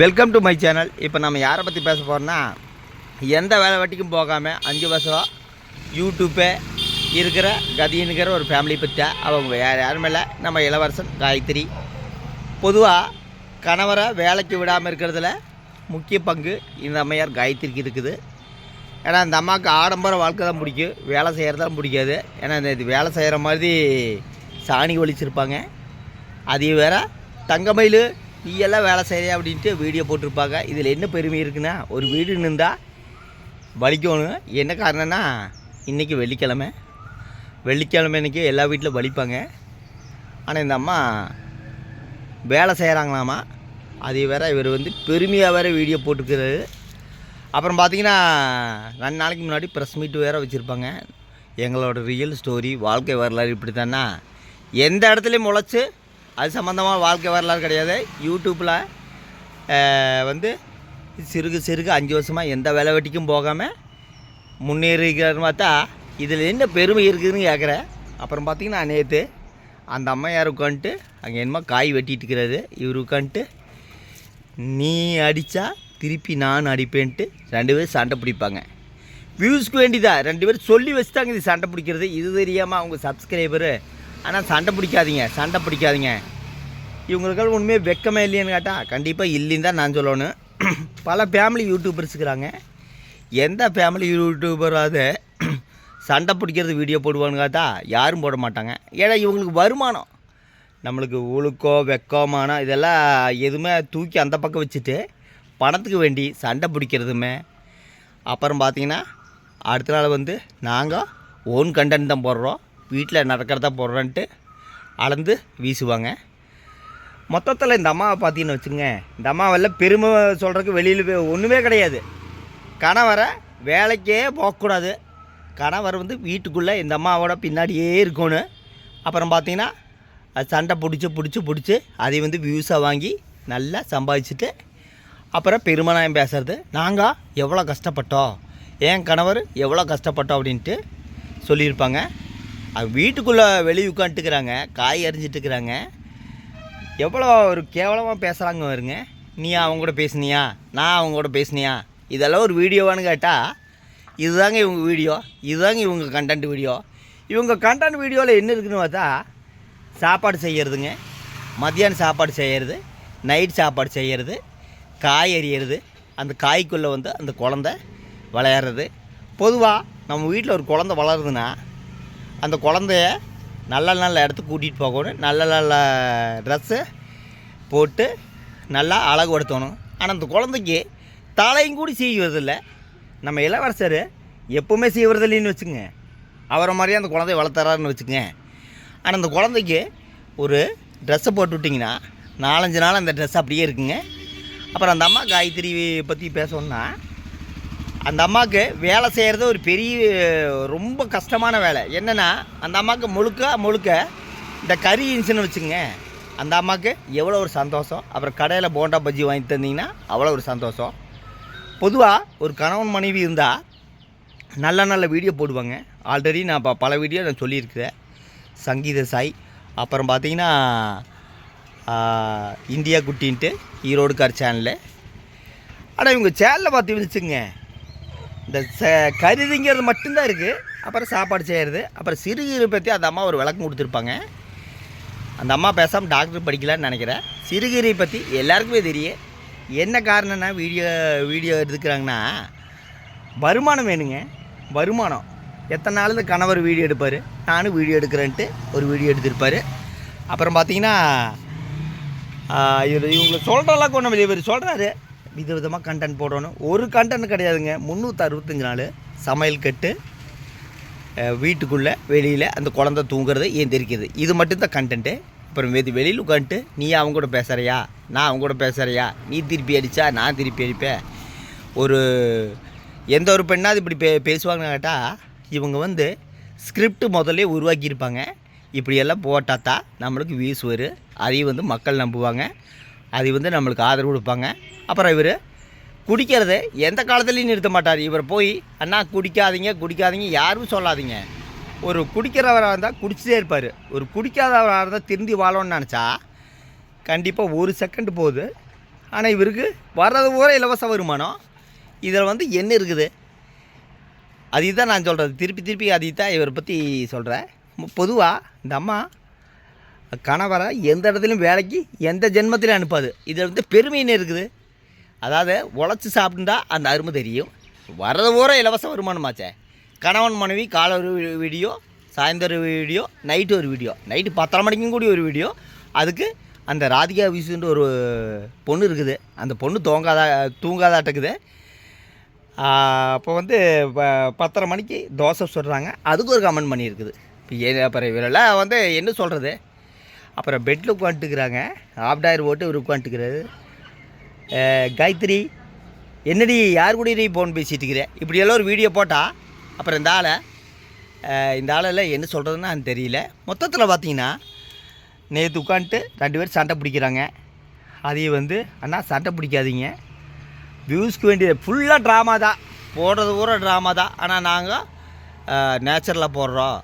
Welcome to my channel இப்போ நம்ம யாரை பற்றி பேச போகிறோன்னா எந்த வேலை வட்டிக்கும் போகாமல் அஞ்சு வருஷம் யூடியூப்பே இருக்கிற கதினுங்கிற ஒரு ஃபேமிலி பற்றி அவங்க யார் யாரும் இல்லை நம்ம இளவரசன் காயத்ரி. பொதுவாக கணவரை வேலைக்கு விடாமல் இருக்கிறதுல முக்கிய பங்கு இந்த அம்மையார் காயத்ரிக்கு இருக்குது. ஏன்னா இந்த அம்மாவுக்கு ஆடம்பர வாழ்க்கை தான் பிடிக்கும். வேலை செய்கிறது பிடிக்காது. ஏன்னா இந்த இது வேலை செய்கிற மாதிரி சாணி ஒழிச்சிருப்பாங்க. அது வேறு தங்கமயில் நீ எல்லாம் வேலை செய்கிறியா அப்படின்ட்டு வீடியோ போட்டிருப்பாங்க. இதில் என்ன பெருமை இருக்குன்னா ஒரு வீடு நின்றா வலிக்கணும் என்ன காரணம்னா இன்றைக்கி வெள்ளிக்கிழமை. வெள்ளிக்கிழமை இன்றைக்கி எல்லா வீட்டிலும் வலிப்பாங்க. ஆனால் இந்த அம்மா வேலை செய்கிறாங்களாமா அதே வேறு இவர் வந்து பெருமையாக வேறு வீடியோ போட்டுக்கிறாரு அப்புறம் பார்த்தீங்கன்னா ரெண்டு நாளைக்கு முன்னாடி ப்ரெஸ் மீட் வேறு வச்சுருப்பாங்க. எங்களோட ரியல் ஸ்டோரி வாழ்க்கை வரலாறு இப்படி தானா எந்த இடத்துலையும் முளைச்சி அது சம்மந்தமாக வாழ்க்கை வரலாறு கிடையாது. யூடியூப்பில் வந்து சிறுகு சிறுகு அஞ்சு வருஷமாக எந்த வேலை வெட்டிக்கும் போகாமல் முன்னேறிக்கிறன்னு பார்த்தா இதில் என்ன பெருமை இருக்குதுன்னு கேட்குறேன். அப்புறம் பார்த்திங்கன்னா நேற்று அந்த அம்மையார் உட்காந்துட்டு அங்கே என்னமோ காய் வெட்டிட்டு இருக்கிறாரு. இவர் உட்காந்துட்டு நீ அடித்தா திருப்பி நான் அடிப்பேன்ட்டு. ரெண்டு பேரும் சண்டை பிடிப்பாங்க. வியூஸ்க்கு வேண்டிதான் ரெண்டு பேரும் சொல்லி வச்சுட்டாங்க இது சண்டை பிடிக்கிறது. இது தெரியாமல் அவங்க சப்ஸ்கிரைபரு ஆனால் சண்டை பிடிக்காதீங்க சண்டை பிடிக்காதீங்க. இவங்களுக்கெல்லாம் உண்மையாக வெக்கமே இல்லையான்னு கேட்டால் கண்டிப்பாக இல்லைன்னு தான் நான் சொல்லணும். பல ஃபேமிலி யூடியூபர்ஸ் இருக்கிறாங்க. எந்த ஃபேமிலி யூடியூபராவது சண்டை பிடிக்கிறது வீடியோ போடுவான்னு கேட்டா யாரும் போட மாட்டாங்க. ஏன்னா இவங்களுக்கு வருமானம். நம்மளுக்கு உழுக்கோ வெக்கமானம் இதெல்லாம் எதுவுமே தூக்கி அந்த பக்கம் வச்சுட்டு பணத்துக்கு வேண்டி சண்டை பிடிக்கிறதுமே. அப்புறம் பார்த்தீங்கன்னா அடுத்த நாள் வந்து நாங்கள் ஓன் கண்டென்ட் தான் போடுறோம். வீட்டில் நடக்கிறதா போடுறேன்ட்டு அளந்து வீசுவாங்க. மொத்தத்தில் இந்த அம்மாவை பார்த்தீங்கன்னு வச்சுங்க இந்த அம்மாவெல்லாம் பெருமை சொல்கிறதுக்கு வெளியில் ஒன்றுமே கிடையாது. கணவரை வேலைக்கே போகக்கூடாது. கணவர் வந்து வீட்டுக்குள்ளே இந்த அம்மாவோட பின்னாடியே இருக்கணும். அப்புறம் பார்த்தீங்கன்னா அது சண்டை பிடிச்சி பிடிச்சி பிடிச்சி அதை வந்து வியூஸாக வாங்கி நல்லா சம்பாதிச்சுட்டு அப்புறம் பெருமநாயம் பேசுறது. நாங்கள் எவ்வளோ கஷ்டப்பட்டோம்? என் கணவர் எவ்வளோ கஷ்டப்பட்டோம்? அப்படின்ட்டு சொல்லியிருப்பாங்க. வீட்டுக்குள்ளே வெளியே உட்காந்துட்டுக்கிறாங்க காய் அரிஞ்சிட்டுக்கிறாங்க எவ்வளோ ஒரு கேவலமாக பேசுகிறாங்க வருங்க நீ அவங்க கூட பேசுனியா? நான் அவங்க கூட பேசுனியா? இதெல்லாம் ஒரு வீடியோவான்னு கேட்டால் இதுதாங்க இவங்க வீடியோ. இதுதாங்க இவங்க கண்டென்ட் வீடியோ. இவங்க கண்டென்ட் வீடியோவில் என்ன இருக்குதுன்னு பார்த்தா சாப்பாடு செய்கிறதுங்க மத்தியானம் சாப்பாடு செய்கிறது நைட் சாப்பாடு செய்கிறது காய் எறியறது அந்த காய்க்குள்ளே வந்து அந்த குழந்த விளையாடுறது. பொதுவாக நம்ம வீட்டில் ஒரு குழந்த வளருதுன்னா அந்த குழந்தைய நல்ல நல்ல இடத்துக்கு கூட்டிகிட்டு போகணும். நல்ல நல்ல ட்ரெஸ்ஸு போட்டு நல்லா அழகுபடுத்தணும் ஆனால் அந்த குழந்தைக்கு தலையும் கூட செய்வதில்லை நம்ம இளவரசர் எப்போவுமே செய்வதில்லைன்னு வச்சுங்க அவரை மாதிரியே அந்த குழந்தைய வளர்த்துறாருன்னு வச்சுங்க ஆனால் அந்த குழந்தைக்கு ஒரு ட்ரெஸ்ஸை போட்டு விட்டிங்கன்னா நாலஞ்சு நாள் அந்த ட்ரெஸ் அப்படியே இருக்குங்க. அப்புறம் அந்த அம்மா காயத்ரி பற்றி பேசணுன்னா அந்த அம்மாவுக்கு வேலை செய்கிறது ஒரு பெரிய ரொம்ப கஷ்டமான வேலை. என்னென்னா அந்த அம்மாவுக்கு முழுக்க முழுக்க இந்த கறி இன்சுன்னு வச்சுங்க அந்த அம்மாவுக்கு எவ்வளோ ஒரு சந்தோஷம். அப்புறம் கடையில் போண்டா பஜ்ஜி வாங்கி தந்தீங்கன்னா அவ்வளோ ஒரு சந்தோஷம். பொதுவாக ஒரு கணவன் மனைவி இருந்தால் நல்ல நல்ல வீடியோ போடுவாங்க. ஆல்ரெடி நான் இப்போ பல வீடியோ நான் சொல்லியிருக்கிறேன். சங்கீத சாய் அப்புறம் பார்த்தீங்கன்னா இந்தியா குட்டின்ட்டு ஈரோடு கார் சேனலு ஆனால் இவங்க சேனலில் பார்த்து வச்சுங்க இந்த ச கருதிங்கிறது மட்டும்தான் இருக்குது அப்புறம் சாப்பாடு செய்கிறது அப்புறம் சிறுகீரை பற்றி அந்த அம்மா ஒரு விளக்கம் கொடுத்துருப்பாங்க. அந்த அம்மா பேசாமல் டாக்டர் படிக்கலான்னு நினைக்கிறேன். சிறுகீரை பற்றி எல்லாருக்குமே தெரியும். என்ன காரணம்னா வீடியோ வீடியோ எடுத்துக்கிறாங்கன்னா வருமானம் வேணுங்க. வருமானம். எத்தனை நாள் இந்த கணவர் வீடியோ எடுப்பார்? நானும் வீடியோ எடுக்கிறேன்ட்டு ஒரு வீடியோ எடுத்திருப்பார். அப்புறம் பார்த்தீங்கன்னா இவர் இவங்களை சொல்கிறலாம் கொண்டு ஒன்றும் சொல்கிறாரு வித விதமாக கண்டென்ட் போடணும். ஒரு கண்டென்ட் கிடையாதுங்க. முந்நூற்றி அறுபத்தஞ்சு நாள் சமையல் கட்டு வீட்டுக்குள்ளே வெளியில் அந்த குழந்தை தூங்குறது ஏந்திரிக்கிறது இது மட்டும்தான் கண்டென்ட்டு அப்புறம் வெதி வெளியில் உட்காந்துட்டு நீ அவங்க கூட பேசுகிறியா நான் அவங்க கூட பேசுகிறியா நீ திருப்பி அடித்தா நான் திருப்பி அடிப்பேன்? ஒரு எந்த ஒரு பெண்ணாவது இப்படி பே பேசுவாங்கன்னு கேட்டால் இவங்க வந்து ஸ்கிரிப்ட் முதல்ல உருவாக்கியிருப்பாங்க. இப்படியெல்லாம் போட்டால் தான் நம்மளுக்கு வியூஸ் வரும். அதையும் வந்து மக்கள் நம்புவாங்க. அது வந்து நம்மளுக்கு ஆதரவு கொடுப்பாங்க. அப்புறம் இவர் குடிக்கிறத எந்த காலத்துலேயும் நிறுத்த மாட்டார் இவர் போய் அண்ணா குடிக்காதீங்க குடிக்காதீங்க. யாரும் சொல்லாதீங்க. ஒரு குடிக்கிறவராக இருந்தால் குடிச்சிட்டே இருப்பார். ஒரு குடிக்காதவராக இருந்தால் திருந்தி வாழணும்னு நினச்சா கண்டிப்பாக ஒரு செகண்ட் போகுது. ஆனால் இவருக்கு வர்றது பூரா இலவச வருமானம். இதில் வந்து என்ன இருக்குது? அதுதான் நான் சொல்கிறது திருப்பி திருப்பி அதை தான் இவரை பற்றி சொல்கிறேன் பொதுவாக இந்த அம்மா கணவரை எந்த இடத்துலையும் வேலைக்கு எந்த ஜென்மத்திலையும் அனுப்பாது. இதில் வந்து பெருமைன்னு இருக்குது? அதாவது உழைச்சி சாப்பிட்டா அந்த அருமை தெரியும். வரது பூரா இலவச வருமானமாச்சே கணவன் மனைவி காலை ஒரு வீடியோ சாயந்தரம் வீடியோ நைட்டு ஒரு வீடியோ. நைட்டு பத்தரை மணிக்கும் கூடி ஒரு வீடியோ. அதுக்கு அந்த ராதிகா விசுன்ற ஒரு பொண்ணு இருக்குது. அந்த பொண்ணு தூங்காதா தூங்காதாட்டக்குது. அப்போ வந்து ப- பத்தரை மணிக்கு தோசை சுடுறாங்க. அதுக்கு ஒரு கமெண்ட் பண்ணியிருக்குது. இப்போ ஏ அப்புறம் இவரெல்லாம் வந்து என்ன சொல்கிறது அப்புறம் பெட்டில் உட்காந்துட்டுக்கிறாங்க ஆப்டாயர் போட்டு இவர் உட்காந்துட்டுக்கிறாரு காயத்ரி என்னடி யார் கூட நீ ஃபோன் பேசிட்டு இருக்கிற? இப்படியெல்லாம் ஒரு வீடியோ போட்டால் அப்புறம் இந்த ஆளை இந்த ஆளெல்லாம் என்ன சொல்கிறதுன்னு அது தெரியல. மொத்தத்தில் பார்த்தீங்கன்னா நேற்று உட்காந்துட்டு ரெண்டு பேரும் சண்டை பிடிக்கிறாங்க. அதையும் வந்து அண்ணா சண்டை பிடிக்காதீங்க. வியூஸ்க்கு வேண்டிய ஃபுல்லாக ட்ராமா தான். போடுறது பூரா ட்ராமா தான். ஆனால் நாங்கள் நேச்சுரலாக போடுறோம்.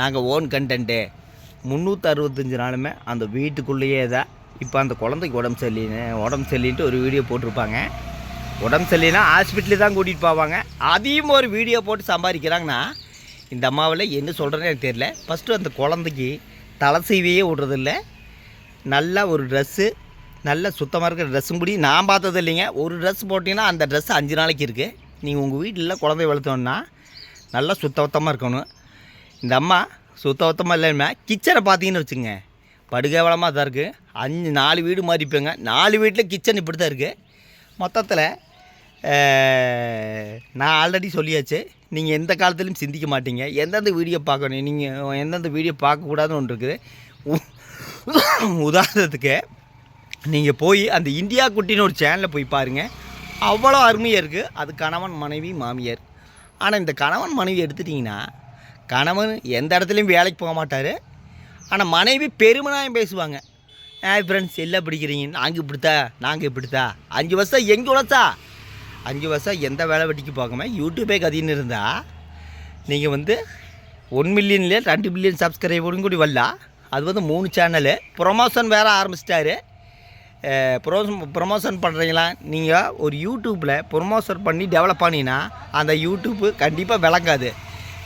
நாங்கள் ஓன் கண்டென்ட்டு முந்நூற்றி அறுபத்தஞ்சு நாளுமே அந்த வீட்டுக்குள்ளேயே தான் இப்போ அந்த குழந்தைக்கு உடம்பு சரியில்லைன்னு உடம்பு சரியில்லைன்ட்டு ஒரு வீடியோ போட்டிருப்பாங்க. உடம்பு சரியில்லைன்னா ஹாஸ்பிட்டலு தான் கூட்டிகிட்டு போவாங்க. அதையும் ஒரு வீடியோ போட்டு சம்பாதிக்கிறாங்கன்னா இந்த அம்மாவில் என்ன சொல்கிறேன்னு எனக்கு தெரியல. ஃபஸ்ட்டு அந்த குழந்தைக்கு தலை சீவையே விடுறதில்ல. நல்ல ஒரு ட்ரெஸ்ஸு நல்ல சுத்தமாக இருக்கிற ட்ரெஸ்ஸும் கூடி நான் பார்த்தது இல்லைங்க. ஒரு ட்ரெஸ் போட்டிங்கன்னா அந்த ட்ரெஸ் அஞ்சு நாளைக்கு இருக்குது நீங்கள் உங்கள் வீட்டில் குழந்தை வளர்த்தோன்னா நல்லா சுத்தபத்தமாக இருக்கணும். இந்த அம்மா சுத்தபத்தமாக இல்லைன்னா கிச்சனை பார்த்தீங்கன்னு வச்சுங்க படுகேவலமாக தான் இருக்குது அஞ்சு நாலு வீடு மாறிப்பேங்க நாலு வீட்டில் கிச்சன் இப்படி தான் இருக்குது மொத்தத்தில் நான் ஆல்ரெடி சொல்லியாச்சு. நீங்கள் எந்த காலத்துலையும் சிந்திக்க மாட்டீங்க. எந்தெந்த வீடியோ பார்க்கணும்? நீங்கள் எந்தெந்த வீடியோ பார்க்கக்கூடாதுன்னு ஒன்று இருக்குது. உ- உதாரணத்துக்கு நீங்கள் போய் அந்த இந்தியா குட்டின்னு ஒரு சேனலில் போய் பாருங்கள் அவ்வளோ அருமையாக இருக்குது அது கணவன் மனைவி மாமியார். ஆனால் இந்த கணவன் மனைவி எடுத்துட்டிங்கன்னா கணவன் எந்த இடத்துலையும் வேலைக்கு போக மாட்டார். ஆனால் மனைவி பெருமனாயம் பேசுவாங்க. ஏ ஃப்ரெண்ட்ஸ் எல்லாம் பிடிக்கிறீங்க. நாங்கள் இப்படித்தா? நாங்கள் இப்படித்தா? அஞ்சு வருஷம் எங்கே உழைச்சா? அஞ்சு வருஷம் எந்த வேலை வெட்டிக்கு போகாமல் யூடியூபே கதின்னு இருந்தால் நீங்கள் வந்து ஒன் மில்லியன்லேயே ரெண்டு மில்லியன் சப்ஸ்கிரைபரும் கூடி வரலாம் அது வந்து மூணு சேனலு ப்ரொமோஷன் வேறு ஆரம்பிச்சிட்டாரு. ப்ரோஷன் ப்ரொமோஷன் பண்ணுறீங்களா நீங்கள் ஒரு யூடியூப்பில் ப்ரொமோஷன் பண்ணி டெவலப் பண்ணினா அந்த யூடியூப்பு கண்டிப்பாக விளங்காது.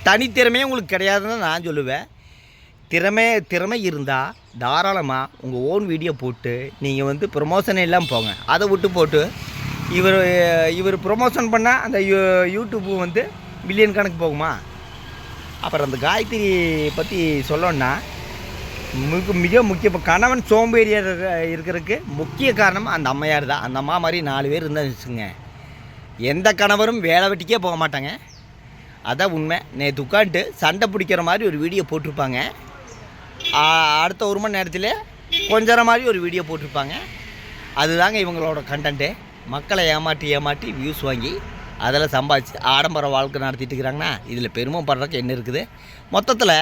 தனித்திறமையே உங்களுக்கு கிடையாதுன்னு நான் சொல்லுவேன். திறமை திறமை இருந்தால் தாராளமாக உங்கள் ஓன் வீடியோ போட்டு நீங்கள் வந்து ப்ரொமோஷன் எல்லாம் போங்க. அதை விட்டு போட்டு இவர் இவர் ப்ரொமோஷன் பண்ணால் அந்த யூ யூடியூப்பு வந்து மில்லியன் கணக்கு போகுமா? அப்புறம் அந்த காயத்ரி பற்றி சொல்லணுன்னா மிக மிக முக்கிய இப்போ கணவன் சோம்பேறியாக இருக்கிறதுக்கு முக்கிய காரணம் அந்த அம்மையார் தான். அந்த அம்மா மாதிரி நாலு பேர் இருந்தால் வச்சுங்க எந்த கணவரும் வேலை வெட்டிக்கே போக மாட்டாங்க. அதான் உண்மை. நேற்று உட்காந்துட்டு சண்டை பிடிக்கிற மாதிரி ஒரு வீடியோ போட்டிருப்பாங்க. அடுத்த ஒரு மணி நேரத்தில் கொஞ்சம் மாதிரி ஒரு வீடியோ போட்டிருப்பாங்க. அதுதாங்க இவங்களோட கண்டென்ட்டு மக்களை ஏமாற்றி ஏமாற்றி வியூஸ் வாங்கி அதில் சம்பாதிச்சு ஆடம்பர வாழ்க்கை நடத்திட்டு இருக்கிறாங்கன்னா இதில் பெருமைப்படுறதுக்கு என்ன இருக்குது? மொத்தத்தில்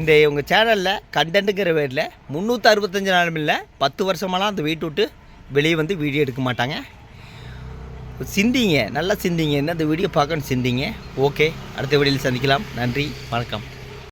இந்த இவங்க சேனலில் கண்டென்ட்டுங்கிற பேரில் முந்நூற்றி அறுபத்தஞ்சு நாளும் இல்லை பத்து வருஷமெல்லாம் அந்த வீட்டு விட்டு வெளியே வந்து வீடியோ எடுக்க மாட்டாங்க. சிந்திங்க நல்லா சிந்திங்க. என்ன இந்த வீடியோ பார்க்கணும்னு சிந்திங்க? ஓகே அடுத்த வீடியோவில் சந்திக்கலாம். நன்றி வணக்கம்.